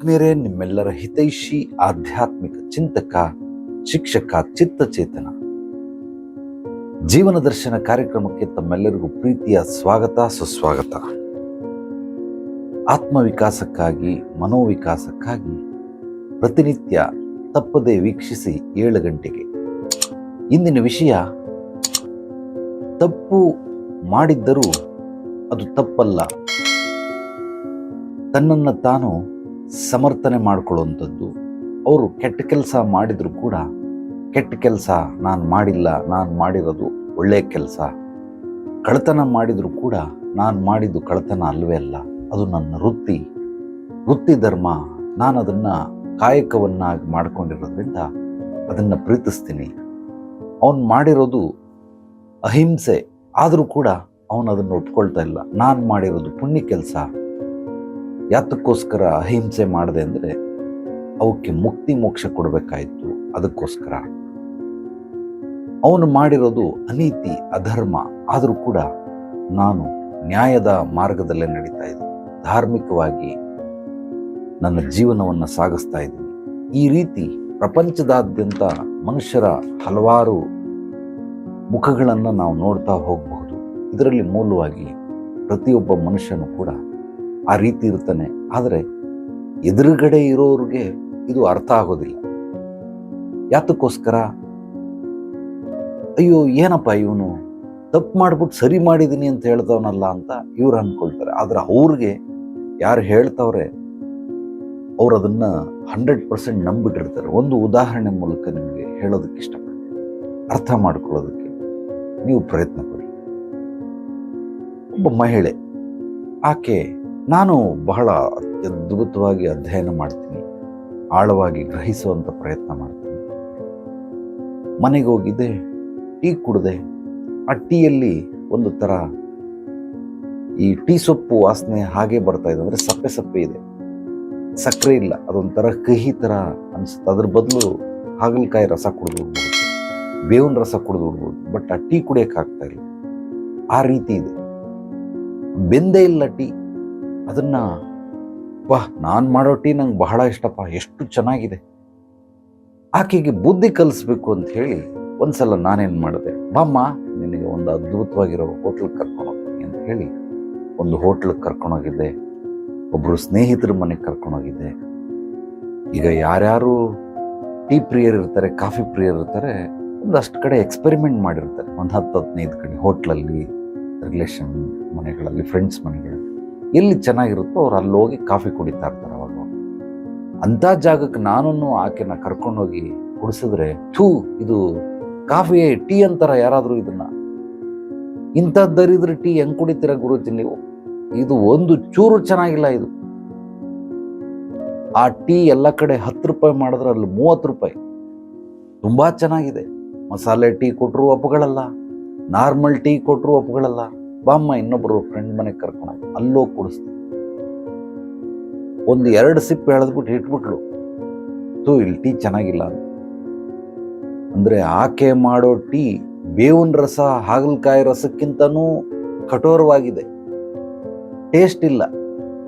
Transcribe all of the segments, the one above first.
ಆತ್ಮೀಯರೇ, ನಿಮ್ಮೆಲ್ಲರ ಹಿತೈಷಿ, ಆಧ್ಯಾತ್ಮಿಕ ಚಿಂತಕ, ಶಿಕ್ಷಕ, ಚಿತ್ತಚೇತನ. ಜೀವನ ದರ್ಶನ ಕಾರ್ಯಕ್ರಮಕ್ಕೆ ತಮ್ಮೆಲ್ಲರಿಗೂ ಪ್ರೀತಿಯ ಸ್ವಾಗತ, ಸುಸ್ವಾಗತ. ಆತ್ಮವಿಕಾಸಕ್ಕಾಗಿ, ಮನೋವಿಕಾಸಕ್ಕಾಗಿ ಪ್ರತಿನಿತ್ಯ ತಪ್ಪದೆ ವೀಕ್ಷಿಸಿ ಏಳು ಗಂಟೆಗೆ. ಇಂದಿನ ವಿಷಯ, ತಪ್ಪು ಮಾಡಿದ್ದರೂ ಅದು ತಪ್ಪಲ್ಲ. ತನ್ನನ್ನು ತಾನು ಸಮರ್ಥನೆ ಮಾಡಿಕೊಳ್ಳುವಂಥದ್ದು. ಅವರು ಕೆಟ್ಟ ಕೆಲಸ ಮಾಡಿದರೂ ಕೂಡ ಕೆಟ್ಟ ಕೆಲಸ ನಾನು ಮಾಡಿಲ್ಲ, ನಾನು ಮಾಡಿರೋದು ಒಳ್ಳೆಯ ಕೆಲಸ. ಕಳ್ತನ ಮಾಡಿದರೂ ಕೂಡ ನಾನು ಮಾಡಿದ್ದು ಕಳ್ತನ ಅಲ್ಲವೇ ಅಲ್ಲ. ಅದು ನನ್ನ ವೃತ್ತಿ. ವೃತ್ತಿ ಧರ್ಮ. ನಾನು ಅದನ್ನು ಕಾಯಕವನ್ನಾಗಿ ಮಾಡಿಕೊಂಡಿರೋದ್ರಿಂದ ಅದನ್ನು ಪ್ರೀತಿಸ್ತೀನಿ. ಅವನು ಮಾಡಿರೋದು ಅಹಿಂಸೆ. ಆದರೂ ಕೂಡ ಅವನು ಅದನ್ನು ಒಪ್ಕೊಳ್ತಾ ಇಲ್ಲ. ನಾನು ಮಾಡಿರೋದು ಪುಣ್ಯ ಕೆಲಸ. ಯಾತಕ್ಕೋಸ್ಕರ ಅಹಿಂಸೆ ಮಾಡಿದೆ ಅಂದರೆ ಅವಕ್ಕೆ ಮುಕ್ತಿ ಮೋಕ್ಷ ಕೊಡಬೇಕಾಯಿತು. ಅದಕ್ಕೋಸ್ಕರ. ಅವನು ಮಾಡಿರೋದು ಅನೀತಿ, ಅಧರ್ಮ, ಆದರೂ ಕೂಡ ನಾನು ನ್ಯಾಯದ ಮಾರ್ಗದಲ್ಲೇ ನಡೀತಾ ಇದ್ದೀನಿ. ಧಾರ್ಮಿಕವಾಗಿ ನನ್ನ ಜೀವನವನ್ನು ಸಾಗಿಸ್ತಾ ಇದ್ದೀನಿ. ಈ ರೀತಿ ಪ್ರಪಂಚದಾದ್ಯಂತ ಮನುಷ್ಯರ ಹಲವಾರು ಮುಖಗಳನ್ನು ನಾವು ನೋಡ್ತಾ ಹೋಗಬಹುದು. ಇದರಲ್ಲಿ ಮೂಲವಾಗಿ ಪ್ರತಿಯೊಬ್ಬ ಮನುಷ್ಯನು ಕೂಡ ಆ ರೀತಿ ಇರ್ತಾನೆ ಆದರೆ ಎದುರುಗಡೆ ಇರೋರಿಗೆ ಇದು ಅರ್ಥ ಆಗೋದಿಲ್ಲ. ಯಾತಕ್ಕೋಸ್ಕರ? ಅಯ್ಯೋ, ಏನಪ್ಪ ಇವನು? ತಪ್ಪು ಮಾಡ್ಬಿಟ್ಟು ಸರಿ ಮಾಡಿದ್ದೀನಿ ಅಂತ ಹೇಳ್ತವನಲ್ಲ ಅಂತ ಇವ್ರು ಅಂದ್ಕೊಳ್ತಾರೆ. ಆದರೆ ಅವ್ರಿಗೆ ಯಾರು ಹೇಳ್ತವ್ರೆ, ಅವ್ರು ಅದನ್ನು ಹಂಡ್ರೆಡ್ ಪರ್ಸೆಂಟ್ ನಂಬಿಟ್ಟಿರ್ತಾರೆ. ಒಂದು ಉದಾಹರಣೆ ಮೂಲಕ ನಿಮಗೆ ಹೇಳೋದಕ್ಕೆ ಇಷ್ಟಪಡ್ತೀನಿ. ಅರ್ಥ ಮಾಡ್ಕೊಳ್ಳೋದಕ್ಕೆ ನೀವು ಪ್ರಯತ್ನ ಪಡಿ. ಒಬ್ಬ ಮಹಿಳೆ, ಆಕೆ ನಾನು ಬಹಳ ಅತ್ಯದ್ಭುತವಾಗಿ ಅಧ್ಯಯನ ಮಾಡ್ತೀನಿ. ಆಳವಾಗಿ ಗ್ರಹಿಸುವಂಥ ಪ್ರಯತ್ನ ಮಾಡ್ತೀನಿ. ಮನೆಗೆ ಹೋಗಿದ್ದೆ, ಟೀ ಕುಡಿದೆ. ಆ ಟೀಯಲ್ಲಿ ಒಂದು ಥರ ಈ ಟೀ ಸೊಪ್ಪು ವಾಸನೆ ಹಾಗೆ ಬರ್ತಾ ಇದೆ ಅಂದರೆ ಸಪ್ಪೆ ಸಪ್ಪೆ ಇದೆ. ಸಕ್ಕರೆ ಇಲ್ಲ, ಅದೊಂಥರ ಕಹಿ ಥರ ಅನಿಸುತ್ತೆ. ಅದ್ರ ಬದಲು ಹಾಗಲಕಾಯಿ ರಸ ಕುಡಿದು ಬೇವಿನ ರಸ ಕುಡಿದು ಬಿಡ್ಬೋದು ಬಟ್ ಆ ಟೀ ಕುಡಿಯೋಕ್ಕಾಗ್ತಾ ಇಲ್ಲ. ಆ ರೀತಿ ಇದೆ. ಬೆಂದೇ ಇಲ್ಲ ಟೀ. ಅದನ್ನ, ವಾಹ್, ನಾನು ಮಾಡೋ ಟೀ ನಂಗೆ ಬಹಳ ಇಷ್ಟಪ್ಪ, ಎಷ್ಟು ಚೆನ್ನಾಗಿದೆ. ಆಕೆಗೆ ಬುದ್ಧಿ ಕಲಿಸ್ಬೇಕು ಅಂತ ಹೇಳಿ ಒಂದ್ಸಲ ನಾನೇನು ಮಾಡಿದೆ, ಬಾಮ್ಮ, ನಿನಗೆ ಒಂದು ಅದ್ಭುತವಾಗಿರೋ ಹೋಟ್ಲಿಗೆ ಕರ್ಕೊಂಡು ಹೋಗ್ತೀನಿ ಅಂತ ಹೇಳಿ ಒಂದು ಹೋಟ್ಲಿಗೆ ಕರ್ಕೊಂಡೋಗಿದ್ದೆ ಒಬ್ಬರು ಸ್ನೇಹಿತರ ಮನೆಗೆ ಕರ್ಕೊಂಡೋಗಿದ್ದೆ ಈಗ ಯಾರ್ಯಾರು ಟೀ ಪ್ರಿಯರ್ ಇರ್ತಾರೆ, ಕಾಫಿ ಪ್ರಿಯರ್ ಇರ್ತಾರೆ, ಒಂದಷ್ಟು ಕಡೆ ಎಕ್ಸ್ಪೆರಿಮೆಂಟ್ ಮಾಡಿರ್ತಾರೆ. ಒಂದು ಹತ್ತು ಹದಿನೈದು ಕಡೆ ಹೋಟ್ಲಲ್ಲಿ, ರಿಲೇಷನ್ ಮನೆಗಳಲ್ಲಿ, ಫ್ರೆಂಡ್ಸ್ ಮನೆಗಳಲ್ಲಿ. ಎಲ್ಲಿ ಚೆನ್ನಾಗಿರುತ್ತೋ ಅವ್ರು ಅಲ್ಲಿ ಹೋಗಿ ಕಾಫಿ ಕುಡಿತಾ ಇರ್ತಾರೆ ಅವಾಗ. ಅಂಥ ಜಾಗಕ್ಕೆ ನಾನು ಆಕೆನ ಕರ್ಕೊಂಡೋಗಿ ಕುಡಿಸಿದ್ರೆ, ಥೂ, ಇದು ಕಾಫಿ ಟೀ ಅಂತಾರ ಯಾರಾದರೂ ಇದನ್ನ. ಇಂಥದ್ದರಿದ್ರೆ ಟೀ ಹೆಂಗೆ ಕುಡಿತೀರ ಗುರುಜಿ ನೀವು? ಇದು ಒಂದು ಚೂರು ಚೆನ್ನಾಗಿಲ್ಲ ಇದು. ಆ ಟೀ ಎಲ್ಲ ಕಡೆ ಹತ್ತು ರೂಪಾಯಿ ಮಾಡಿದ್ರೆ ಅಲ್ಲಿ ಮೂವತ್ತು ರೂಪಾಯಿ. ತುಂಬ ಚೆನ್ನಾಗಿದೆ. ಮಸಾಲೆ ಟೀ ಕೊಟ್ಟರು ಒಪ್ಪುಗಳಲ್ಲ ನಾರ್ಮಲ್ ಟೀ ಕೊಟ್ಟರು ಒಪ್ಪುಗಳಲ್ಲ ಬಾಮ್ಮ ಇನ್ನೊಬ್ರು ಫ್ರೆಂಡ್ ಮನೆಗೆ ಕರ್ಕೊಂಡು ಅಲ್ಲೋ ಕುಡಿಸ್ತೀನಿ ಒಂದು ಎರಡು ಸಿಪ್ ಎಳೆದ್ಬಿಟ್ಟು ಇಟ್ಬಿಟ್ಲು ತೂ ಇಲ್ಲಿ ಟೀ ಚೆನ್ನಾಗಿಲ್ಲ ಅಂತ. ಅಂದರೆ ಆಕೆ ಮಾಡೋ ಟೀ ಬೇವಿನ ರಸ, ಹಾಗಲಕಾಯಿ ರಸಕ್ಕಿಂತನೂ ಕಠೋರವಾಗಿದೆ. ಟೇಸ್ಟ್ ಇಲ್ಲ.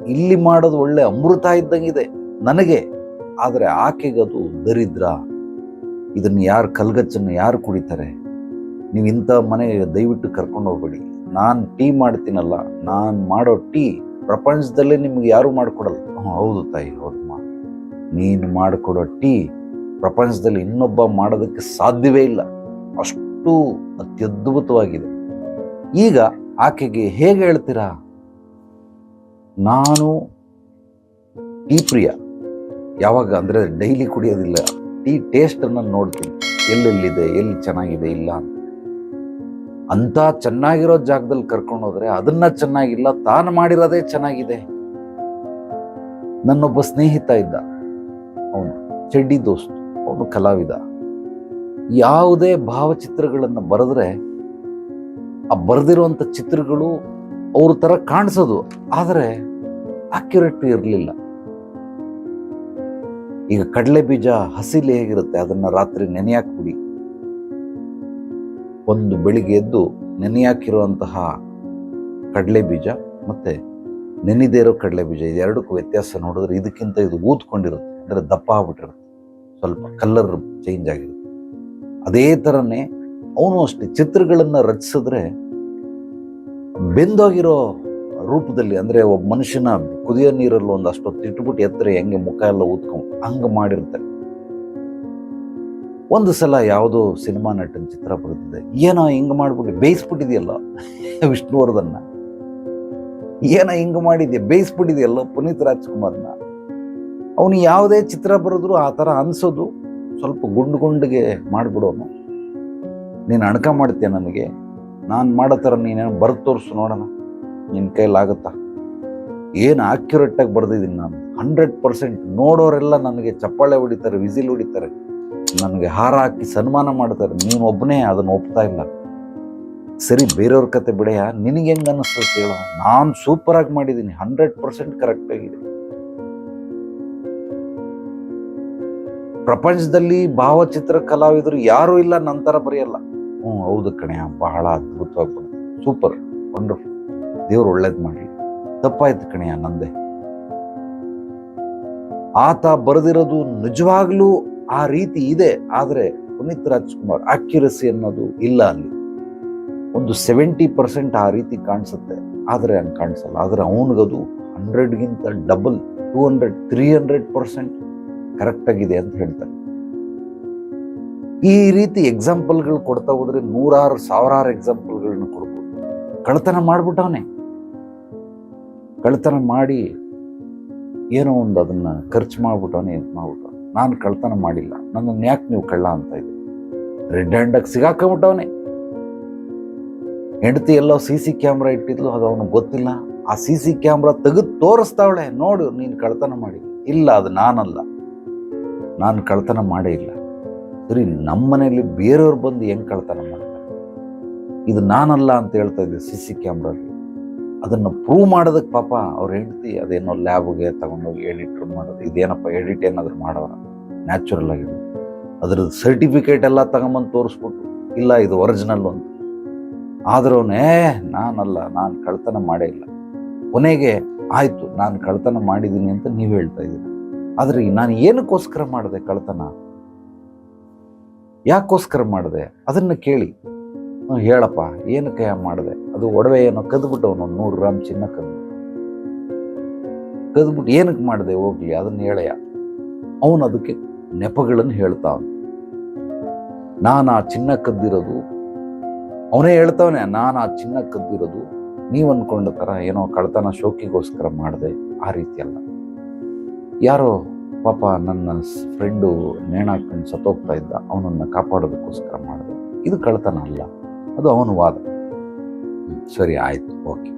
ಇಲ್ಲಿ ಮಾಡೋದು ಒಳ್ಳೆ ಅಮೃತ ಇದ್ದಂಗಿದೆ ನನಗೆ. ಆದರೆ ಆಕೆಗದು ದರಿದ್ರ. ಇದನ್ನು ಯಾರು ಕಲ್ಗಚ್ಚನ್ನು ಯಾರು ಕುಡಿತಾರೆ? ನೀವು ಇಂಥ ಮನೆಗೆ ದಯವಿಟ್ಟು ಕರ್ಕೊಂಡು ಹೋಗ್ಬೇಡಿ. ನಾನು ಟೀ ಮಾಡ್ತೀನಲ್ಲ, ನಾನು ಮಾಡೋ ಟೀ ಪ್ರಪಂಚದಲ್ಲೇ ನಿಮ್ಗೆ ಯಾರು ಮಾಡಿಕೊಡಲ್ಲ. ಹೌದು ತಾಯಿ ಹೌದಮ್ಮ ನೀನು ಮಾಡಿಕೊಡೋ ಟೀ ಪ್ರಪಂಚದಲ್ಲಿ ಇನ್ನೊಬ್ಬ ಮಾಡೋದಕ್ಕೆ ಸಾಧ್ಯವೇ ಇಲ್ಲ. ಅಷ್ಟು ಅತ್ಯದ್ಭುತವಾಗಿದೆ. ಈಗ ಆಕೆಗೆ ಹೇಗೆ ಹೇಳ್ತೀರಾ? ನಾನು ಟೀ ಪ್ರಿಯ. ಯಾವಾಗ ಅಂದರೆ ಡೈಲಿ ಕುಡಿಯೋದಿಲ್ಲ. ಟೀ ಟೇಸ್ಟನ್ನು ನೋಡ್ತೀನಿ. ಎಲ್ಲೆಲ್ಲಿದೆ, ಎಲ್ಲಿ ಚೆನ್ನಾಗಿದೆ, ಇಲ್ಲ ಅಂತ. ಅಂತ ಚೆನ್ನಾಗಿರೋ ಜಾಗದಲ್ಲಿ ಕರ್ಕೊಂಡು ಹೋದ್ರೆ ಅದನ್ನ ಚೆನ್ನಾಗಿಲ್ಲ, ತಾನು ಮಾಡಿರೋದೇ ಚೆನ್ನಾಗಿದೆ. ನನ್ನೊಬ್ಬ ಸ್ನೇಹಿತ ಇದ್ದ. ಅವನು ಚಡ್ಡಿ ದೋಸ್ತು, ಅವನು ಕಲಾವಿದ. ಯಾವುದೇ ಭಾವಚಿತ್ರಗಳನ್ನು ಬರೆದ್ರೆ ಆ ಬರೆದಿರುವಂಥ ಚಿತ್ರಗಳು ಅವ್ರ ಥರ ಕಾಣಿಸೋದು, ಆದರೆ ಅಕ್ಯುರೇಟ್ ಇರಲಿಲ್ಲ. ಈಗ ಕಡಲೆ ಬೀಜ ಹಸಿಲಿ ಹೇಗಿರುತ್ತೆ, ಅದನ್ನ ರಾತ್ರಿ ನೆನೆಯಾಕ್ಬಿಡಿ ಒಂದು ಬೆಳಿಗ್ಗೆ ಎದ್ದು ನೆನೆಯಾಕಿರುವಂತಹ ಕಡಲೆ ಬೀಜ ಮತ್ತು ನೆನೆದೇ ಇರೋ ಕಡಲೆ ಬೀಜ ಇದೆರಡಕ್ಕೂ ವ್ಯತ್ಯಾಸ ನೋಡಿದ್ರೆ ಇದಕ್ಕಿಂತ ಇದು ಊದ್ಕೊಂಡಿರುತ್ತೆ, ಅಂದರೆ ದಪ್ಪ ಆಗ್ಬಿಟ್ಟಿರುತ್ತೆ. ಸ್ವಲ್ಪ ಕಲ್ಲರ್ ಚೇಂಜ್ ಆಗಿರುತ್ತೆ. ಅದೇ ಥರನೇ ಅವನು ಅಷ್ಟೇ, ಚಿತ್ರಗಳನ್ನು ರಚಿಸಿದ್ರೆ ಬೆಂದೋಗಿರೋ ರೂಪದಲ್ಲಿ, ಅಂದರೆ ಒಬ್ಬ ಮನುಷ್ಯನ ಕುದಿಯೋ ನೀರಲ್ಲಿ ಒಂದು ಅಷ್ಟೊತ್ತು ಇಟ್ಬಿಟ್ಟು ಎತ್ತರೆ ಹೆಂಗೆ ಮುಖ ಎಲ್ಲ ಊದ್ಕೊಂಡು ಹಂಗೆ ಮಾಡಿರ್ತಾರೆ. ಒಂದು ಸಲ ಯಾವುದೋ ಸಿನಿಮಾ ನಟನ ಚಿತ್ರ ಬರುತ್ತಿದೆ. ಏನೋ ಹಿಂಗೆ ಮಾಡ್ಬಿಟ್ಟು, ಬೇಯಿಸ್ಬಿಟ್ಟಿದೆಯಲ್ಲ ವಿಷ್ಣುವರ್ಧನ್ನ. ಏನೋ ಹಿಂಗೆ ಮಾಡಿದ್ಯಾ ಬೇಯಿಸ್ಬಿಟ್ಟಿದೆಯಲ್ಲ ಪುನೀತ್ ರಾಜ್ಕುಮಾರ್ನ. ಅವನು ಯಾವುದೇ ಚಿತ್ರ ಬರೆದ್ರು ಆ ಥರ ಅನಿಸೋದು, ಸ್ವಲ್ಪ ಗುಂಡು ಗುಂಡಿಗೆ ಮಾಡಿಬಿಡೋನು. ನೀನು ಅಣಕ ಮಾಡ್ತೀಯ ನನಗೆ? ನಾನು ಮಾಡೋ ಥರ ನೀನೇನು ಬರೆದು ತೋರಿಸು ನೋಡೋಣ. ನಿನ್ನ ಕೈಲಾಗುತ್ತಾ ಏನು ಆಕ್ಯುರೇಟಾಗಿ ಬರೆದಿದ್ದೀನಿ ನಾನು. ಹಂಡ್ರೆಡ್ ಪರ್ಸೆಂಟ್ ನೋಡೋರೆಲ್ಲ ನನಗೆ ಚಪ್ಪಾಳೆ ಹೊಡಿತಾರೆ, ವಿಸಿಲ್ ಹೊಡಿತಾರೆ. ನನಗೆ ಹಾರ ಹಾಕಿ ಸನ್ಮಾನ ಮಾಡ್ತಾರೆ. ನೀನು ಒಬ್ಬನೇ ಅದನ್ನು ಒಪ್ತಾ ಇಲ್ಲ. ಸರಿ, ಬೇರೆಯವ್ರ ಕತೆ ಬಿಡೆಯ ನಿನಗೆ ಹೆಂಗೆ ಅನ್ನಿಸ್ತದೆ ಹೇಳೋ. ನಾನು ಸೂಪರಾಗಿ ಮಾಡಿದ್ದೀನಿ ಹಂಡ್ರೆಡ್ ಪರ್ಸೆಂಟ್ ಕರೆಕ್ಟಾಗಿದೆ ಪ್ರಪಂಚದಲ್ಲಿ ಭಾವಚಿತ್ರ ಕಲಾವಿದರು ಯಾರೂ ಇಲ್ಲ, ನಂತರ ಬರೆಯಲ್ಲ. ಹ್ಞೂ ಹೌದು ಕಣೆಯ ಬಹಳ ಅದ್ಭುತವಾಗಿ ಬಂತು ಸೂಪರ್ ವಂಡರ್ಫುಲ್ ದೇವ್ರು ಒಳ್ಳೇದು ಮಾಡಿ ತಪ್ಪಾಯ್ತು ಕಣೆಯ ನಂದೆ. ಆತ ಬರೆದಿರೋದು ನಿಜವಾಗ್ಲೂ ಆ ರೀತಿ ಇದೆ. ಆದರೆ ಪುನೀತ್ ರಾಜ್ಕುಮಾರ್ ಆಕ್ಯುರಸಿ ಅನ್ನೋದು ಇಲ್ಲ ಅಲ್ಲಿ. ಒಂದು ಸೆವೆಂಟಿ ಪರ್ಸೆಂಟ್ ಆ ರೀತಿ ಕಾಣಿಸುತ್ತೆ. ಆದರೆ ಹಂಗೆ ಕಾಣಿಸಲ್ಲ. ಆದರೆ ಅವನಿಗದು ಹಂಡ್ರೆಡ್ಗಿಂತ double two hundred three hundred percent ಕರೆಕ್ಟಾಗಿದೆ ಅಂತ ಹೇಳ್ತಾರೆ. ಈ ರೀತಿ ಎಕ್ಸಾಂಪಲ್ಗಳು ಕೊಡ್ತಾ ಹೋದ್ರೆ ನೂರಾರು, ಸಾವಿರಾರು ಎಕ್ಸಾಂಪಲ್ಗಳನ್ನ ಕೊಡ್ಬೋದು. ಕಳ್ತನ ಮಾಡ್ಬಿಟ್ಟವನೆ. ಕಳ್ತನ ಮಾಡಿ ಏನೋ ಒಂದು ಅದನ್ನ ಖರ್ಚು ಮಾಡ್ಬಿಟ್ಟವನೇ ಇದು ಮಾಡ್ಬಿಟ್ಟವನೆ ನಾನು ಕಳ್ತನ ಮಾಡಿಲ್ಲ. ನನ್ನನ್ನು ಯಾಕೆ ನೀವು ಕಳ್ಳ ಅಂತ ಇದೆ. ರೆಡ್ ಹ್ಯಾಂಡಾಗಿ ಸಿಗಾಕೊಂಬಿಟ್ಟವನೇ. ಹೆಂಡತಿ ಎಲ್ಲೋ ಸಿ ಸಿ ಕ್ಯಾಮ್ರಾ ಇಟ್ಟಿದ್ಲು, ಅದು ಅವನಿಗೆ ಗೊತ್ತಿಲ್ಲ. ಆ ಸಿ ಸಿ ಕ್ಯಾಮ್ರಾ ತೆಗೆದು ತೋರಿಸ್ತಾವಳೆ, ನೋಡು, ನೀನು ಕಳ್ತನ ಮಾಡಿ ಇಲ್ಲ, ಅದು ನಾನಲ್ಲ. ನಾನು ಕಳ್ತನ ಮಾಡೇ ಇಲ್ಲ. ಸರಿ ನಮ್ಮ ಮನೆಯಲ್ಲಿ ಬೇರೆಯವ್ರು ಬಂದು ಹೆಂಗೆ ಕಳ್ತನ ಮಾಡ್ತಾರೆ? ಇದು ನಾನಲ್ಲ ಅಂತ ಹೇಳ್ತಾ ಇದ್ದೆ ಸಿ ಸಿ ಕ್ಯಾಮ್ರಲ್ಲಿ. ಅದನ್ನು ಪ್ರೂವ್ ಮಾಡೋದಕ್ಕೆ ಪಾಪ ಅವ್ರ ಹೆಂಡತಿ ಅದೇನೋ ಲ್ಯಾಬ್ಗೆ ತಗೊಂಡೋಗಿ ಎಡಿಟ್ ಮಾಡೋದು. ಇದೇನಪ್ಪ ಎಡಿಟ್ ಏನಾದರೂ ಮಾಡೋಣ ನ್ಯಾಚುರಲ್ ಆಗಿದೆ ಅದ್ರದ್ದು ಸರ್ಟಿಫಿಕೇಟ್ ಎಲ್ಲ ತಗೊಂಬಂದು ತೋರಿಸ್ಬಿಟ್ಟು ಇಲ್ಲ, ಇದು ಒರಿಜಿನಲ್ ಅಂತ ಆದ್ರೂ ನಾನಲ್ಲ, ನಾನು ಕಳ್ತನ ಮಾಡೇ ಇಲ್ಲ. ಕೊನೆಗೆ ಆಯಿತು, ನಾನು ಕಳ್ತನ ಮಾಡಿದ್ದೀನಿ ಅಂತ ನೀವು ಹೇಳ್ತಾ ಇದ್ದೀರಿ? ಆದ್ರೆ ನಾನು ಏನಕ್ಕೋಸ್ಕರ ಮಾಡಿದೆ ಕಳ್ತನ? ಯಾಕೋಸ್ಕರ ಮಾಡಿದೆ? ಅದನ್ನು ಕೇಳಿ. ಹೇಳಪ್ಪ, ಏನಕ್ಕೆ ಮಾಡಿದೆ? ಅದು ಒಡವೆ ಏನೋ ಕದ್ಬಿಟ್ಟು ಅವನು ನೂರು ಗ್ರಾಮ್ ಚಿನ್ನ ಕದ್ದು. ಕದ್ಬಿಟ್ಟು ಏನಕ್ಕೆ ಮಾಡಿದೆ ಹೋಗ್ಲಿ, ಅದನ್ನ ಹೇಳಯ್ಯ. ಅವನು ಅದಕ್ಕೆ ನೆಪಗಳನ್ನು ಹೇಳ್ತಾವನು ನಾನು ಆ ಚಿನ್ನ ಕದ್ದಿರೋದು, ಅವನೇ ಹೇಳ್ತಾವನೆ, ನಾನು ಆ ಚಿನ್ನ ಕದ್ದಿರೋದು, ನೀವು ಅನ್ಕೊಂಡ ಥರ ಏನೋ ಕಳ್ತನ ಶೋಕಿಗೋಸ್ಕರ ಮಾಡಿದೆ, ಆ ರೀತಿ ಅಲ್ಲ. ಯಾರೋ ಪಾಪ ನನ್ನ ಫ್ರೆಂಡು ನೇಣಾಕೊಂಡು ಸತ್ತೋಗ್ತಾ ಇದ್ದ, ಅವನನ್ನು ಕಾಪಾಡೋದಕ್ಕೋಸ್ಕರ ಮಾಡಿದೆ. ಇದು ಕಳ್ತನ ಅಲ್ಲ, ಅದು ಅವನು ವಾದ. ಸರಿ, ಆಯ್ತು. ಓಕೆ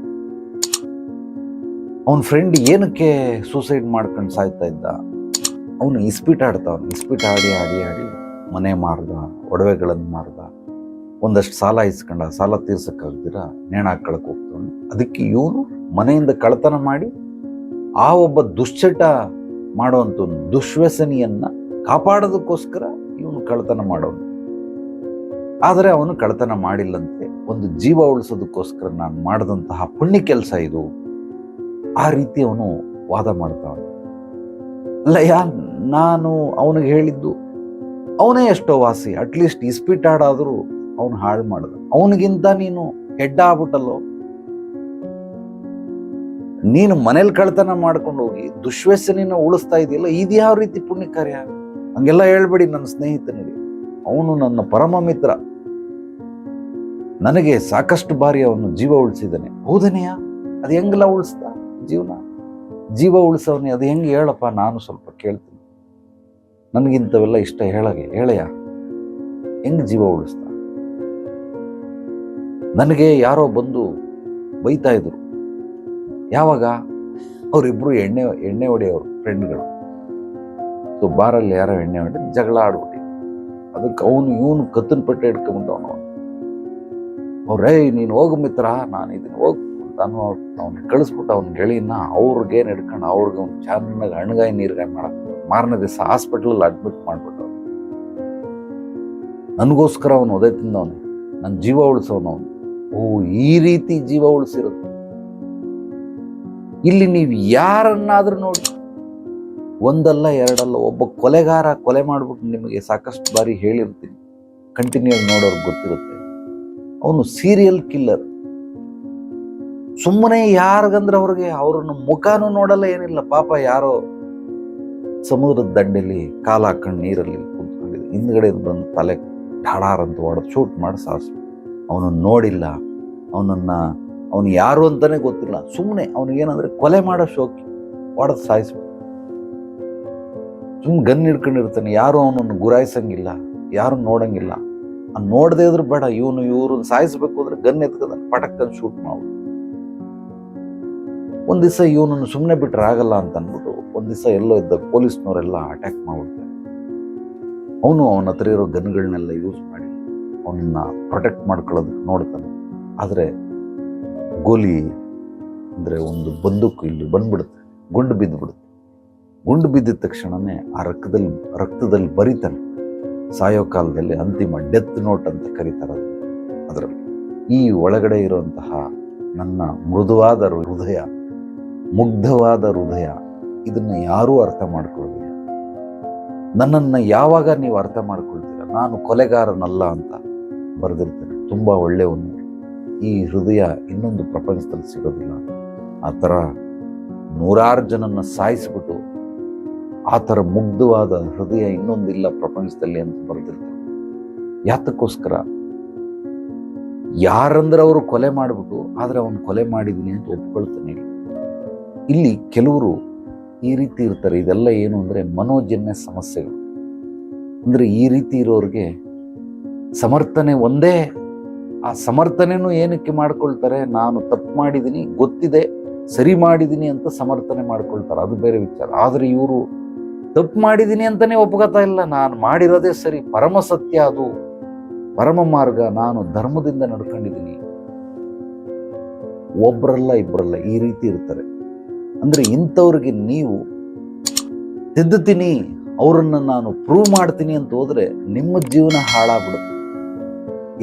ಅವನ ಫ್ರೆಂಡ್ ಏನಕ್ಕೆ ಸೂಸೈಡ್ ಮಾಡ್ಕೊಂಡು ಸಾಯ್ತಾ ಇದ್ದ? ಅವನು ಇಸ್ಪೀಟ್ ಆಡ್ತಾವ ಇಸ್ಪೀಟ್ ಆಡಿ ಆಡಿ ಆಡಿ ಮನೆ ಮಾರ್ದ, ಒಡವೆಗಳನ್ನು ಮಾರ್ದ. ಒಂದಷ್ಟು ಸಾಲ ಇಸ್ಕೊಂಡ, ಸಾಲ ತೀರ್ಸಕ್ಕಾಗ್ದಿರ? ನೇಣ ಹಾಕೊಳಕ್ ಹೋಗ್ತಾವನು. ಅದಕ್ಕೆ ಇವನು ಮನೆಯಿಂದ ಕಳ್ತನ ಮಾಡಿ ಆ ಒಬ್ಬ ದುಶ್ಚಟ ಮಾಡುವಂಥ ಒಂದು ದುಶ್ವ್ಯಸನಿಯನ್ನ ಕಾಪಾಡೋದಕ್ಕೋಸ್ಕರ ಇವನು ಕಳ್ತನ ಮಾಡೋನು. ಆದರೆ ಅವನು ಕಳ್ತನ ಮಾಡಿಲ್ಲಂತೆ. ಒಂದು ಜೀವ ಉಳಿಸೋದಕ್ಕೋಸ್ಕರ ನಾನು ಮಾಡಿದಂತಹ ಪುಣ್ಯ ಕೆಲಸ ಇದು. ಆ ರೀತಿ ಅವನು ವಾದ ಮಾಡ್ತಾವನು. ಲಯ, ನಾನು ಅವನಿಗೆ ಹೇಳಿದ್ದು, ಅವನೇ ಎಷ್ಟೋ ವಾಸಿ ಅಟ್ಲೀಸ್ಟ್ ಇಸ್ಪಿಟ್ ಆಡಾದರೂ ಅವನು ಹಾಳು ಮಾಡಿದ. ಅವನಿಗಿಂತ ನೀನು ಹೆಡ್ಡ ಆಗ್ಬಿಟ್ಟಲ್ಲೋ? ನೀನು ಮನೇಲಿ ಕಳ್ತನ ಮಾಡ್ಕೊಂಡು ಹೋಗಿ ದುಶ್ವ್ಯಸನಿನ ಉಳಿಸ್ತಾ ಇದೆಯಲ್ಲ, ಇದು ಯಾವ ರೀತಿ ಪುಣ್ಯ ಕಾರ್ಯ ಹಂಗೆಲ್ಲ ಹೇಳ್ಬೇಡಿ ನನ್ನ ಸ್ನೇಹಿತನಿಗೆ. ಅವನು ನನ್ನ ಪರಮ ಮಿತ್ರ. ನನಗೆ ಸಾಕಷ್ಟು ಬಾರಿ ಅವನು ಜೀವ ಉಳಿಸಿದ್ದಾನೆ. ಹೌದನೆಯ ಅದು ಹೆಂಗೆಲ್ಲ ಉಳಿಸ್ದ ಜೀವನ? ಜೀವ ಉಳಿಸವನೇ ಅದು ಹೆಂಗೆ ಹೇಳಪ್ಪ? ನಾನು ಸ್ವಲ್ಪ ಕೇಳ್ತೀನಿ. ನನಗಿಂತವೆಲ್ಲ ಇಷ್ಟ ಹೇಳಗೆ, ಹೇಳಯ್ಯ. ಹೆಂಗ್ ಜೀವ ಉಳಿಸ್ದ ನನಗೆ ಯಾರೋ ಬಂದು ಬೈತಾ ಇದ್ರು. ಯಾವಾಗ? ಅವರಿಬ್ಬರು ಎಣ್ಣೆ ಎಣ್ಣೆ ಹೊಡೆಯೋರು, ಫ್ರೆಂಡ್ಗಳು. ಸೊ ಬಾರಲ್ಲಿ ಯಾರೋ ಎಣ್ಣೆ ಹೊಡೆ ಜಗಳ ಆಡ್ಬಿಟ್ಟಿ ಅದಕ್ಕೆ ಅವನು, ಇವನು ಕತ್ತನ ಪಟ್ಟೆ ಹಿಡ್ಕೊಂಡ್ಬಿಟ್ಟವನು ಅವ್ರೇ, ನೀನು ಹೋಗು ಮಿತ್ರ, ನಾನು ಇದನ್ನು ಹೋಗ್ ನಾನು ಅವ್ನು ಕಳಿಸ್ಬಿಟ್ಟು ಅವ್ನ ಗೆಳೆಯನ್ನ ಅವ್ರಿಗೇನು ಹಿಡ್ಕೊಂಡು ಅವ್ರಿಗೆ ಅವ್ನು ಚೆನ್ನಾಗಿ ಹಣ್ಗಾಯಿ ನೀರ್ಗಾಯಿ ಮಾಡಕ್ ಮಾರನೇ ದಿವಸ ಹಾಸ್ಪಿಟ್ಲಲ್ಲಿ ಅಡ್ಮಿಟ್ ಮಾಡಿಬಿಟ್ಟು ನನಗೋಸ್ಕರ ಅವನು ಒದೆ ತಿಂದವನು. ನನ್ನ ಜೀವ ಉಳಿಸೋನು ಅವನು. ಓ, ಈ ರೀತಿ ಜೀವ ಉಳಿಸಿರುತ್ತೆ ಇಲ್ಲಿ ನೀವು ಯಾರನ್ನಾದ್ರೂ ನೋಡಿ. ಒಂದಲ್ಲ ಎರಡಲ್ಲ, ಒಬ್ಬ ಕೊಲೆಗಾರ ಕೊಲೆ ಮಾಡ್ಬಿಟ್ಟು ನಿಮಗೆ ಸಾಕಷ್ಟು ಬಾರಿ ಹೇಳಿರ್ತೀನಿ. ಕಂಟಿನ್ಯೂ ಆಗಿ ನೋಡೋರ್ಗೆ ಗೊತ್ತಿರುತ್ತೆ. ಅವನು ಸೀರಿಯಲ್ ಕಿಲ್ಲರ್ ಸುಮ್ಮನೆ ಯಾರಿಗಂದ್ರೆ ಅವ್ರಿಗೆ ಅವ್ರನ್ನ ಮುಖಾನು ನೋಡಲ್ಲ, ಏನಿಲ್ಲ. ಪಾಪ ಯಾರೋ ಸಮುದ್ರದ ದಂಡೆಯಲ್ಲಿ ಕಾಲ ಹಾಕೊಂಡು ನೀರಲ್ಲಿ ಕುಂತ್ಕೊಂಡಿದ್ದ ಹಿಂದ್ಗಡೆ ಬಂದು ತಲೆ ಅಂತ ಹೊಡೆದು ಶೂಟ್ ಮಾಡಿ ಸಾರಿಸ್ ಅವನನ್ನು ನೋಡಿಲ್ಲ. ಅವನನ್ನ ಅವನು ಯಾರು ಅಂತಾನೆ ಗೊತ್ತಿಲ್ಲ. ಸುಮ್ಮನೆ ಅವನಿಗೇನಂದ್ರೆ ಕೊಲೆ ಮಾಡೋ ಶೋಕಿ ಹೊಡೆದು ಸಾಯಿಸ್ಬೇಕು ಸುಮ್ಮನೆ ಗನ್ ಹಿಡ್ಕೊಂಡಿರ್ತಾನೆ. ಯಾರು ಅವನನ್ನು ಗುರಾಯಿಸಂಗಿಲ್ಲ. ಯಾರು ನೋಡಂಗಿಲ್ಲ. ನೋಡದೇ ಇದ್ರೆ ಬೇಡ, ಇವನು ಇವ್ರನ್ನ ಸಾಯಿಸ್ಬೇಕು ಅಂದ್ರೆ ಗನ್ ಎತ್ಕದ ಪಟಕ್ಕನ್ ಶೂಟ್ ಮಾಡು ಒಂದು ದಿವಸ ಇವನನ್ನು ಸುಮ್ಮನೆ ಬಿಟ್ರೆ ಆಗಲ್ಲ ಅಂತ ಅಂದ್ಬಿಟ್ಟು ಒಂದು ದಿವಸ ಎಲ್ಲೋ ಇದ್ದ ಪೊಲೀಸ್ನವರೆಲ್ಲ ಅಟ್ಯಾಕ್ ಮಾಡ್ಬಿಡ್ತಾರೆ ಅವನು ಅವನ ಹತ್ರ ಇರೋ ಗನ್ಗಳನ್ನೆಲ್ಲ ಯೂಸ್ ಮಾಡಿ ಅವನನ್ನ ಪ್ರೊಟೆಕ್ಟ್ ಮಾಡ್ಕೊಳ್ಳೋದಕ್ಕೆ ನೋಡ್ತಾನೆ. ಆದರೆ ಗೋಲಿ ಅಂದರೆ ಒಂದು ಬಂದೂಕು ಇಲ್ಲಿ ಬಂದ್ಬಿಡುತ್ತೆ, ಗುಂಡು ಬಿದ್ದುಬಿಡುತ್ತೆ. ಗುಂಡು ಬಿದ್ದಿದ ತಕ್ಷಣನೇ ಆ ರಕ್ತದಲ್ಲಿ ರಕ್ತದಲ್ಲಿ ಬರಿತಾನೆ. ಸಾಯೋ ಕಾಲದಲ್ಲಿ ಅಂತಿಮ ಡೆತ್ ನೋಟ್ ಅಂತ ಕರೀತಾರೆ ಅದು ಅದರಲ್ಲಿ. ಈ ಒಳಗಡೆ ಇರುವಂತಹ ನನ್ನ ಮೃದುವಾದ ಹೃದಯ, ಮುಗ್ಧವಾದ ಹೃದಯ, ಇದನ್ನ ಯಾರೂ ಅರ್ಥ ಮಾಡ್ಕೊಳ್ಳೋದಿಲ್ಲ. ನನ್ನನ್ನು ಯಾವಾಗ ನೀವು ಅರ್ಥ ಮಾಡ್ಕೊಳ್ತೀರ? ನಾನು ಕೊಲೆಗಾರನಲ್ಲ ಅಂತ ಬರೆದಿರ್ತೇನೆ. ತುಂಬ ಒಳ್ಳೆಯವನು ಈ ಹೃದಯ ಇನ್ನೊಂದು ಪ್ರಪಂಚದಲ್ಲಿ ಸಿಗೋದಿಲ್ಲ. ಆ ಥರ ನೂರಾರು ಜನನ ಸಾಯಿಸ್ಬಿಟ್ಟು ಆ ಥರ ಮುಗ್ಧವಾದ ಹೃದಯ ಇನ್ನೊಂದಿಲ್ಲ ಪ್ರಪಂಚದಲ್ಲಿ ಅಂತ ಬರೆದಿರ್ತಾರೆ. ಯಾತಕ್ಕೋಸ್ಕರ? ಯಾರಂದ್ರೆ ಅವರು ಕೊಲೆ ಮಾಡಿಬಿಟ್ಟು, ಆದರೆ ಅವನು ಕೊಲೆ ಮಾಡಿದ್ದೀನಿ ಅಂತ ಒಪ್ಕೊಳ್ತಾನೆ ಇಲ್ಲಿ. ಕೆಲವರು ಈ ರೀತಿ ಇರ್ತಾರೆ. ಇದೆಲ್ಲ ಏನು ಅಂದರೆ ಮನೋಜನ್ಯ ಸಮಸ್ಯೆಗಳು. ಅಂದರೆ ಈ ರೀತಿ ಇರೋರಿಗೆ ಸಮರ್ಥನೆ ಒಂದೇ. ಆ ಸಮರ್ಥನೆನೂ ಏನಕ್ಕೆ ಮಾಡ್ಕೊಳ್ತಾರೆ? ನಾನು ತಪ್ಪು ಮಾಡಿದ್ದೀನಿ ಗೊತ್ತಿದೆ, ಸರಿ ಮಾಡಿದ್ದೀನಿ ಅಂತ ಸಮರ್ಥನೆ ಮಾಡ್ಕೊಳ್ತಾರೆ. ಅದು ಬೇರೆ ವಿಚಾರ. ಆದರೆ ಇವರು ತಪ್ಪು ಮಾಡಿದ್ದೀನಿ ಅಂತಲೇ ಒಪ್ಕೋತಾ ಇಲ್ಲ. ನಾನು ಮಾಡಿರೋದೇ ಸರಿ. ಪರಮ ಸತ್ಯ ಅದು. ಪರಮ ಮಾರ್ಗ ನಾನು ಧರ್ಮದಿಂದ ನಡ್ಕೊಂಡಿದ್ದೀನಿ. ಒಬ್ಬರಲ್ಲ ಇಬ್ಬರಲ್ಲ ಈ ರೀತಿ ಇರ್ತಾರೆ. ಅಂದರೆ ಇಂಥವ್ರಿಗೆ ನೀವು ತಿದ್ದುತ್ತೀನಿ, ಅವರನ್ನು ನಾನು ಪ್ರೂವ್ ಮಾಡ್ತೀನಿ ಅಂತ ಹೋದರೆ ನಿಮ್ಮ ಜೀವನ ಹಾಳಾಗ್ಬಿಡುತ್ತೆ.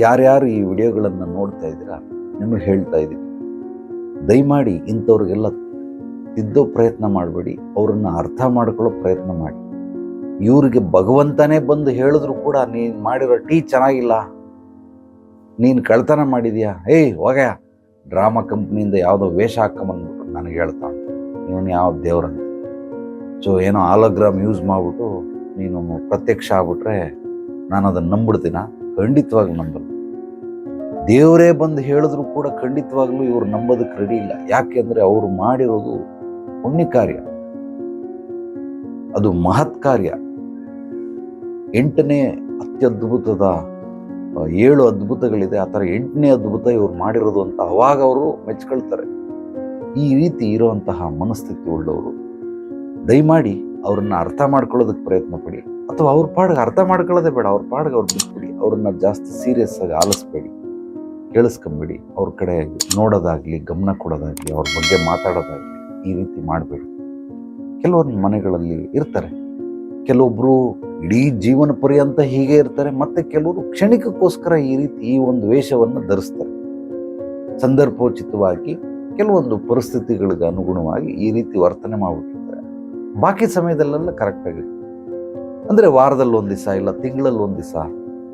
ಯಾರ್ಯಾರು ಈ ವಿಡಿಯೋಗಳನ್ನು ನೋಡ್ತಾ ಇದ್ದೀರಾ, ನಿಮಗೆ ಹೇಳ್ತಾ ಇದ್ದೀನಿ. ದಯಮಾಡಿ ಇಂಥವ್ರಿಗೆಲ್ಲ ತಿದ್ದೋ ಪ್ರಯತ್ನ ಮಾಡಬೇಡಿ. ಅವರನ್ನು ಅರ್ಥ ಮಾಡ್ಕೊಳ್ಳೋ ಪ್ರಯತ್ನ ಮಾಡಿ. ಇವರಿಗೆ ಭಗವಂತನೇ ಬಂದು ಹೇಳಿದ್ರು ಕೂಡ ನೀನು ಮಾಡಿರೋ ಟೀ ಚೆನ್ನಾಗಿಲ್ಲ. ನೀನು ಕಳ್ತನ ಮಾಡಿದ್ಯಾ? ಏಯ್, ಹೋಗ್ಯ. ಡ್ರಾಮಾ ಕಂಪ್ನಿಯಿಂದ ಯಾವುದೋ ವೇಷ ಹಾಕೊಂಬಂದ್ಬಿಟ್ಟು ನನಗೆ ಹೇಳ್ತಾ ಇವನು ಯಾವ ದೇವ್ರಂತ. ಸೊ ಏನೋ ಆಲೋಗ್ರಾಮ್ ಯೂಸ್ ಮಾಡಿಬಿಟ್ಟು ನೀನು ಪ್ರತ್ಯಕ್ಷ ಆಗ್ಬಿಟ್ರೆ ನಾನು ಅದನ್ನು ನಂಬಿಡ್ತೀನ? ಖಂಡಿತವಾಗಿ ನಂಬಲ್ಲ. ದೇವರೇ ಬಂದು ಹೇಳಿದ್ರು ಕೂಡ ಖಂಡಿತವಾಗ್ಲೂ ಇವ್ರು ನಂಬೋದಕ್ಕೆ ರೆಡಿ ಇಲ್ಲ. ಯಾಕೆಂದರೆ ಅವರು ಮಾಡಿರೋದು ಪುಣ್ಯ ಕಾರ್ಯ ಅದು ಮಹತ್ ಕಾರ್ಯ. ಎಂಟನೇ ಅತ್ಯದ್ಭುತದ ಏಳು ಅದ್ಭುತಗಳಿದೆ. ಆ ಥರ ಎಂಟನೇ ಅದ್ಭುತ ಇವ್ರು ಮಾಡಿರೋದು ಅಂತ ಅವಾಗ ಅವರು ಮೆಚ್ಕೊಳ್ತಾರೆ. ಈ ರೀತಿ ಇರುವಂತಹ ಮನಸ್ಥಿತಿ ಉಳ್ಳವರು. ದಯಮಾಡಿ ಅವ್ರನ್ನ ಅರ್ಥ ಮಾಡ್ಕೊಳ್ಳೋದಕ್ಕೆ ಪ್ರಯತ್ನ ಪಡಿ. ಅಥವಾ ಅವ್ರ ಪಾಡಿಗೆ ಅರ್ಥ ಮಾಡ್ಕೊಳ್ಳೋದೇ ಬೇಡ. ಅವ್ರ ಪಾಡಿಗೆ ಅವ್ರು ಬಿಟ್ಬಿಡಿ. ಅವ್ರನ್ನ ಜಾಸ್ತಿ ಸೀರಿಯಸ್ ಆಗಿ ಆಲಿಸ್ಬೇಡಿ. ಕೇಳಿಸ್ಕೊಂಬಿಡಿ. ಅವ್ರ ಕಡೆ ನೋಡೋದಾಗಲಿ, ಗಮನ ಕೊಡೋದಾಗಲಿ, ಅವ್ರ ಬಗ್ಗೆ ಮಾತಾಡೋದಾಗ್ಲಿ. ಈ ರೀತಿ ಮಾಡಬೇಡಿ. ಕೆಲವೊಂದು ಮನೆಗಳಲ್ಲಿ ಇರ್ತಾರೆ. ಕೆಲವೊಬ್ಬರು ಇಡೀ ಜೀವನ ಪರ್ಯಂತ ಹೀಗೆ ಇರ್ತಾರೆ. ಮತ್ತೆ ಕೆಲವರು ಕ್ಷಣಿಕಕ್ಕೋಸ್ಕರ ಈ ರೀತಿ ಈ ಒಂದು ವೇಷವನ್ನು ಧರಿಸ್ತಾರೆ. ಸಂದರ್ಭೋಚಿತವಾಗಿ ಕೆಲವೊಂದು ಪರಿಸ್ಥಿತಿಗಳಿಗೆ ಅನುಗುಣವಾಗಿ ಈ ರೀತಿ ವರ್ತನೆ ಮಾಡಿಬಿಟ್ಟಿರ್ತಾರೆ. ಬಾಕಿ ಸಮಯದಲ್ಲೆಲ್ಲ ಕರೆಕ್ಟಾಗಿ ಅಂದರೆ ವಾರದಲ್ಲಿ ಒಂದು ದಿವಸ ಇಲ್ಲ, ತಿಂಗಳಲ್ಲಿ ಒಂದು ದಿವಸ,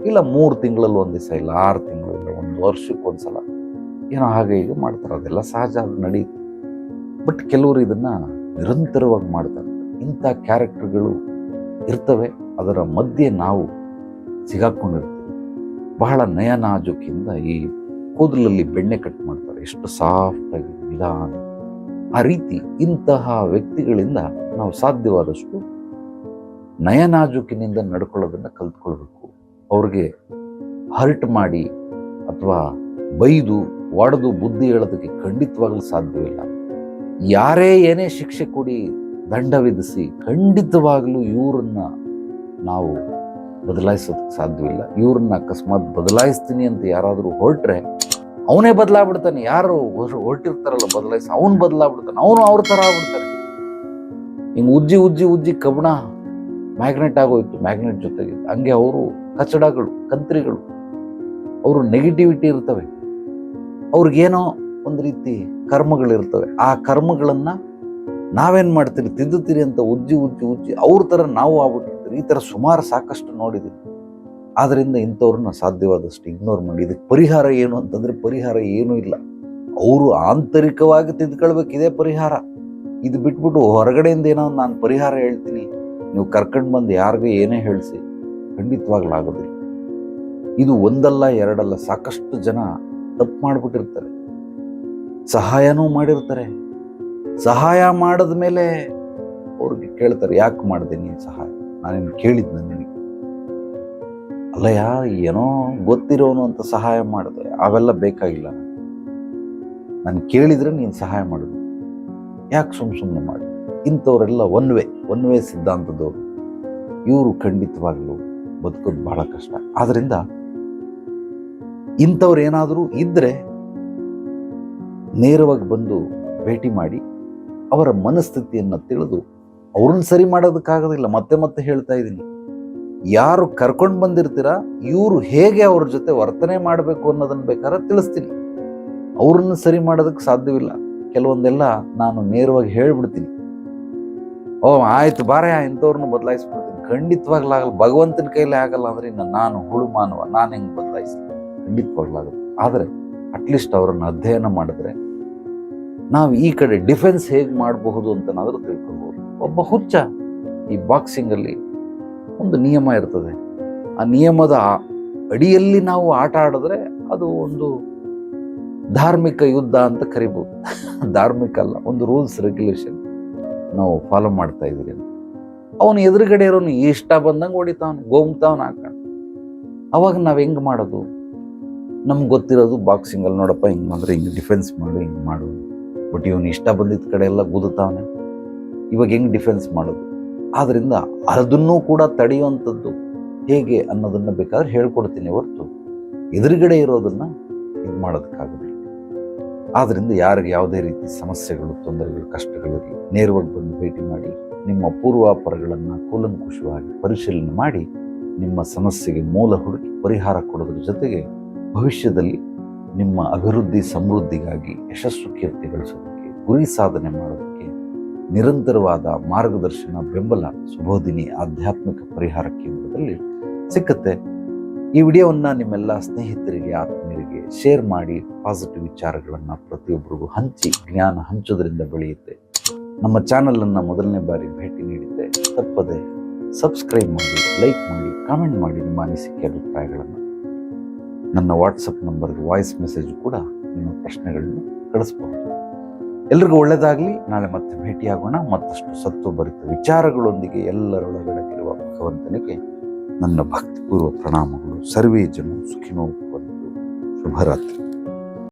ಇಲ್ಲ ಮೂರು ತಿಂಗಳಲ್ಲಿ ಒಂದು ದಿವಸ ಇಲ್ಲ, ಆರು ತಿಂಗಳಿಲ್ಲ, ಒಂದು ವರ್ಷಕ್ಕೆ ಸಲ ಏನೋ ಹಾಗೆ ಹೀಗೆ ಮಾಡ್ತಾರೆ. ಅದೆಲ್ಲ ಸಹಜ, ಅದು ನಡೆಯುತ್ತೆ ಬಟ್ ಕೆಲವರು ಇದನ್ನ ನಿರಂತರವಾಗಿ ಮಾಡ್ತಾರೆ. ಇಂಥ ಕ್ಯಾರೆಕ್ಟರ್ಗಳು ಇರ್ತವೆ, ಅದರ ಮಧ್ಯೆ ನಾವು ಸಿಗಾಕೊಂಡಿರ್ತೀವಿ. ಬಹಳ ನಯನಾಜುಕಿಂದ ಈ ಕೂದಲಲ್ಲಿ ಬೆಣ್ಣೆ ಕಟ್ ಮಾಡ್ತಾರೆ. ಎಷ್ಟು ಸಾಫ್ಟಾಗಿ ನಿಧಾನ. ಆ ರೀತಿ ಇಂತಹ ವ್ಯಕ್ತಿಗಳಿಂದ ನಾವು ಸಾಧ್ಯವಾದಷ್ಟು ನಯನಾಜುಕಿನಿಂದ ನಡ್ಕೊಳ್ಳೋದನ್ನು ಕಲ್ತ್ಕೊಳ್ಬೇಕು. ಅವ್ರಿಗೆ ಹರ್ಟ್ ಮಾಡಿ ಅಥವಾ ಬೈದು ಒಡೆದು ಬುದ್ಧಿ ಹೇಳೋದಕ್ಕೆ ಖಂಡಿತವಾಗ್ಲೂ ಸಾಧ್ಯವಿಲ್ಲ. ಯಾರೇ ಏನೇ ಶಿಕ್ಷೆ ಕೊಡಿ, ದಂಡ ವಿಧಿಸಿ, ಖಂಡಿತವಾಗಲೂ ಇವ್ರನ್ನ ನಾವು ಬದಲಾಯಿಸೋದಕ್ಕೆ ಸಾಧ್ಯವಿಲ್ಲ. ಇವ್ರನ್ನ ಅಕಸ್ಮಾತ್ ಬದಲಾಯಿಸ್ತೀನಿ ಅಂತ ಯಾರಾದರೂ ಹೊರಟ್ರೆ, ಅವನೇ ಬದಲಾಗ್ಬಿಡ್ತಾನೆ. ಯಾರು ಹೊರ- ಹೊರಟಿರ್ತಾರಲ್ಲ, ಬದಲಾಯಿಸಿ ಅವನು ಬದಲಾಗ್ಬಿಡ್ತಾನೆ. ಅವನು ಅವ್ರ ಥರ ಆಗ್ಬಿಡ್ತಾನೆ. ಹಿಂಗೆ ಉಜ್ಜಿ ಉಜ್ಜಿ ಉಜ್ಜಿ ಕಬಣ ಮ್ಯಾಗ್ನೆಟ್ ಆಗೋಯ್ತು, ಮ್ಯಾಗ್ನೆಟ್ ಜೊತೆಗೆ. ಹಂಗೆ ಅವರು ಕಚಡಗಳು, ಕಂತ್ರಿಗಳು, ಅವರು ನೆಗೆಟಿವಿಟಿ ಇರ್ತವೆ. ಅವ್ರಿಗೇನೋ ಒಂದು ರೀತಿ ಕರ್ಮಗಳಿರ್ತವೆ. ಆ ಕರ್ಮಗಳನ್ನು ನಾವೇನು ಮಾಡ್ತೀರಿ? ತಿದ್ದುತ್ತೀರಿ ಅಂತ ಉಜ್ಜಿ ಉಜ್ಜಿ ಉಜ್ಜಿ ಅವ್ರ ಥರ ನಾವು ಆಗ್ಬಿಟ್ಟಿರ್ತೀವಿ. ಈ ಥರ ಸುಮಾರು ಸಾಕಷ್ಟು ನೋಡಿದ್ದೀವಿ ಆದ್ದರಿಂದ ಇಂಥವ್ರನ್ನ ಸಾಧ್ಯವಾದಷ್ಟು ಇಗ್ನೋರ್ ಮಾಡಿ. ಇದಕ್ಕೆ ಪರಿಹಾರ ಏನು ಅಂತಂದರೆ ಪರಿಹಾರ ಏನೂ ಇಲ್ಲ. ಅವರು ಆಂತರಿಕವಾಗಿ ತಿದ್ಕೊಳ್ಬೇಕು, ಇದೇ ಪರಿಹಾರ. ಇದು ಬಿಟ್ಬಿಟ್ಟು ಹೊರಗಡೆಯಿಂದ ಏನೋ ನಾನು ಪರಿಹಾರ ಹೇಳ್ತೀನಿ. ನೀವು ಕರ್ಕೊಂಡು ಬಂದು ಯಾರಿಗೂ ಏನೇ ಹೇಳಿಸಿ ಖಂಡಿತವಾಗ್ಲಾಗೋದಿಲ್ಲ ಇದು ಒಂದಲ್ಲ ಎರಡಲ್ಲ ಸಾಕಷ್ಟು ಜನ ತಪ್ಪು ಮಾಡಿಬಿಟ್ಟಿರ್ತಾರೆ. ಸಹಾಯನೂ ಮಾಡಿರ್ತಾರೆ. ಸಹಾಯ ಮಾಡಿದ ಮೇಲೆ ಅವ್ರಿಗೆ ಕೇಳ್ತಾರೆ, ಯಾಕೆ ಮಾಡಿದೆ ನೀನು ಸಹಾಯ? ನಾನೇನು ಕೇಳಿದ್ನ ನಿನಗೆ? ಅಲ್ಲಯ್ಯ, ಏನೋ ಗೊತ್ತಿರೋನು ಅಂತ ಸಹಾಯ ಮಾಡಿದೆ, ಅವೆಲ್ಲ ಬೇಕಾಗಿಲ್ಲ ನಾನು ಕೇಳಿದ್ರೆ ನೀನು ಸಹಾಯ ಮಾಡಿದ್ರು ಯಾಕೆ ಸುಮ್ ಸುಮ್ಮನೆ ಮಾಡಿ? ಇಂಥವರೆಲ್ಲ ಒನ್ ವೇ ಒನ್ ವೇ ಸಿದ್ಧಾಂತದವರು. ಇವರು ಖಂಡಿತವಾಗ್ಲೂ ಬದುಕೋದು ಬಹಳ ಕಷ್ಟ. ಆದ್ದರಿಂದ ಇಂಥವ್ರು ಏನಾದರೂ ಇದ್ರೆ ನೇರವಾಗಿ ಬಂದು ಭೇಟಿ ಮಾಡಿ ಅವರ ಮನಸ್ಥಿತಿಯನ್ನು ತಿಳಿದು ಅವ್ರನ್ನ ಸರಿ ಮಾಡೋದಕ್ಕಾಗೋದಿಲ್ಲ, ಮತ್ತೆ ಮತ್ತೆ ಹೇಳ್ತಾ ಇದ್ದೀನಿ. ಯಾರು ಕರ್ಕೊಂಡು ಬಂದಿರ್ತೀರಾ, ಇವರು ಹೇಗೆ ಅವ್ರ ಜೊತೆ ವರ್ತನೆ ಮಾಡಬೇಕು ಅನ್ನೋದನ್ನ ಬೇಕಾದ್ರೆ ತಿಳಿಸ್ತೀನಿ. ಅವ್ರನ್ನ ಸರಿ ಮಾಡೋದಕ್ಕೆ ಸಾಧ್ಯವಿಲ್ಲ. ಕೆಲವೊಂದೆಲ್ಲ ನಾನು ನೇರವಾಗಿ ಹೇಳ್ಬಿಡ್ತೀನಿ. ಓ, ಆಯ್ತು, ಬಾರೇ, ಇಂಥವ್ರನ್ನ ಬದಲಾಯಿಸ್ಬಿಡ್ತೀನಿ. ಖಂಡಿತವಾಗ್ಲಾಗಲ್ಲ, ಭಗವಂತನ ಕೈಲಿ ಆಗಲ್ಲ ಅಂದ್ರೆ ನಾನು ಹುಳು ಮಾನವ, ನಾನು ಹೆಂಗೆ ಬದಲಾಯಿಸ್ತೀನಿ ಖಂಡಿತವಾಗ್ಲಾಗಲ್ಲ ಆದರೆ ಅಟ್ಲೀಸ್ಟ್ ಅವರನ್ನು ಅಧ್ಯಯನ ಮಾಡಿದ್ರೆ ನಾವು ಈ ಕಡೆ ಡಿಫೆನ್ಸ್ ಹೇಗೆ ಮಾಡಬಹುದು ಅಂತನಾದ್ರೂ ತಿಳ್ಕೊಳ್ಬೋದು ಒಬ್ಬ ಹುಚ್ಚ ಈ ಬಾಕ್ಸಿಂಗಲ್ಲಿ ಒಂದು ನಿಯಮ ಇರ್ತದೆ. ಆ ನಿಯಮದ ಅಡಿಯಲ್ಲಿ ನಾವು ಆಟ ಆಡಿದ್ರೆ ಅದು ಒಂದು ಧಾರ್ಮಿಕ ಯುದ್ಧ ಅಂತ ಕರಿಬೋದು. ಧಾರ್ಮಿಕ ಅಲ್ಲ, ಒಂದು ರೂಲ್ಸ್ ರೆಗ್ಯುಲೇಷನ್ ನಾವು ಫಾಲೋ ಮಾಡ್ತಾ ಇದ್ದೀವಿ ಅಂತ. ಅವನು ಎದುರುಗಡೆ ಇರೋನು ಇಷ್ಟ ಬಂದಂಗೆ ಹೊಡಿತಾವನು, ಗೋಮ್ತಾವನು ಹಾಕೊಂಡು ಅವಾಗ ನಾವು ಹೆಂಗೆ ಮಾಡೋದು? ನಮ್ಗೆ ಗೊತ್ತಿರೋದು ಬಾಕ್ಸಿಂಗಲ್ಲಿ ನೋಡಪ್ಪ, ಹಿಂಗೆ ಮಾಡಿದ್ರೆ ಹಿಂಗೆ ಡಿಫೆನ್ಸ್ ಮಾಡು, ಹಿಂಗೆ ಮಾಡು ಬಟ್ ಇವನು ಇಷ್ಟ ಬಂದಿದ್ದ ಕಡೆ ಎಲ್ಲ ಗುದುತ್ತಾವನೆ ಇವಾಗ ಹೆಂಗೆ ಡಿಫೆನ್ಸ್ ಮಾಡೋದು? ಆದ್ದರಿಂದ ಅದನ್ನೂ ಕೂಡ ತಡೆಯುವಂಥದ್ದು ಹೇಗೆ ಅನ್ನೋದನ್ನು ಬೇಕಾದ್ರೆ ಹೇಳ್ಕೊಡ್ತೀನಿ ಹೊರತು. ಎದುರುಗಡೆ ಇರೋದನ್ನು ಇದು ಮಾಡೋದಕ್ಕಾಗೋದಿಲ್ಲ. ಆದ್ದರಿಂದ ಯಾರಿಗೆ ಯಾವುದೇ ರೀತಿ ಸಮಸ್ಯೆಗಳು, ತೊಂದರೆಗಳು, ಕಷ್ಟಗಳಿರಲಿ, ನೇರವಾಗಿ ಬಂದು ಭೇಟಿ ಮಾಡಿ, ನಿಮ್ಮ ಪೂರ್ವಾಪರಗಳನ್ನು ಕೂಲಂಕುಷವಾಗಿ ಪರಿಶೀಲನೆ ಮಾಡಿ, ನಿಮ್ಮ ಸಮಸ್ಯೆಗೆ ಮೂಲ ಹುಡುಕಿ ಪರಿಹಾರ ಕೊಡೋದ್ರ ಜೊತೆಗೆ ಭವಿಷ್ಯದಲ್ಲಿ ನಿಮ್ಮ ಅಭಿವೃದ್ಧಿ ಸಮೃದ್ಧಿಗಾಗಿ ಯಶಸ್ಸು ಕೀರ್ತಿ ಗಳಿಸೋದಕ್ಕೆ ಗುರಿ ಸಾಧನೆ ಮಾಡೋದಕ್ಕೆ ನಿರಂತರವಾದ ಮಾರ್ಗದರ್ಶನ, ಬೆಂಬಲ, ಸುಬೋಧಿನಿ ಆಧ್ಯಾತ್ಮಿಕ ಪರಿಹಾರ ಕೇಂದ್ರದಲ್ಲಿ ಸಿಕ್ಕತ್ತೆ. ಈ ವಿಡಿಯೋವನ್ನು ನಿಮ್ಮೆಲ್ಲ ಸ್ನೇಹಿತರಿಗೆ, ಆತ್ಮೀಯರಿಗೆ ಶೇರ್ ಮಾಡಿ ಪಾಸಿಟಿವ್ ವಿಚಾರಗಳನ್ನು ಪ್ರತಿಯೊಬ್ಬರಿಗೂ ಹಂಚಿ, ಜ್ಞಾನ ಹಂಚೋದ್ರಿಂದ ಬೆಳೆಯುತ್ತೆ. ನಮ್ಮ ಚಾನಲನ್ನು ಮೊದಲನೇ ಬಾರಿ ಭೇಟಿ ನೀಡಿದ್ದೆ, ತಪ್ಪದೆ ಸಬ್ಸ್ಕ್ರೈಬ್ ಮಾಡಿ ಲೈಕ್ ಮಾಡಿ ಕಾಮೆಂಟ್ ಮಾಡಿ ನಿಮ್ಮ ಅನಿಸಿಕೆ, ಅಭಿಪ್ರಾಯಗಳನ್ನು ನನ್ನ ವಾಟ್ಸಪ್ ನಂಬರ್ಗೆ ವಾಯ್ಸ್ ಮೆಸೇಜ್ ಕೂಡ ನಿಮ್ಮ ಪ್ರಶ್ನೆಗಳನ್ನು ಕಳಿಸ್ಬಹುದು. ಎಲ್ರಿಗೂ ಒಳ್ಳೆಯದಾಗಲಿ ನಾಳೆ ಮತ್ತೆ ಭೇಟಿಯಾಗೋಣ. ಮತ್ತಷ್ಟು ಸತ್ತು ಬರಿತ ವಿಚಾರಗಳೊಂದಿಗೆ ಎಲ್ಲರೊಳಗಡಗಿರುವ ಭಗವಂತನಿಗೆ ನನ್ನ ಭಕ್ತಿಪೂರ್ವ ಪ್ರಣಾಮಗಳು. ಸರ್ವೇ ಜನ ಸುಖಿನೋ ಶುಭರಾತ್ರಿ.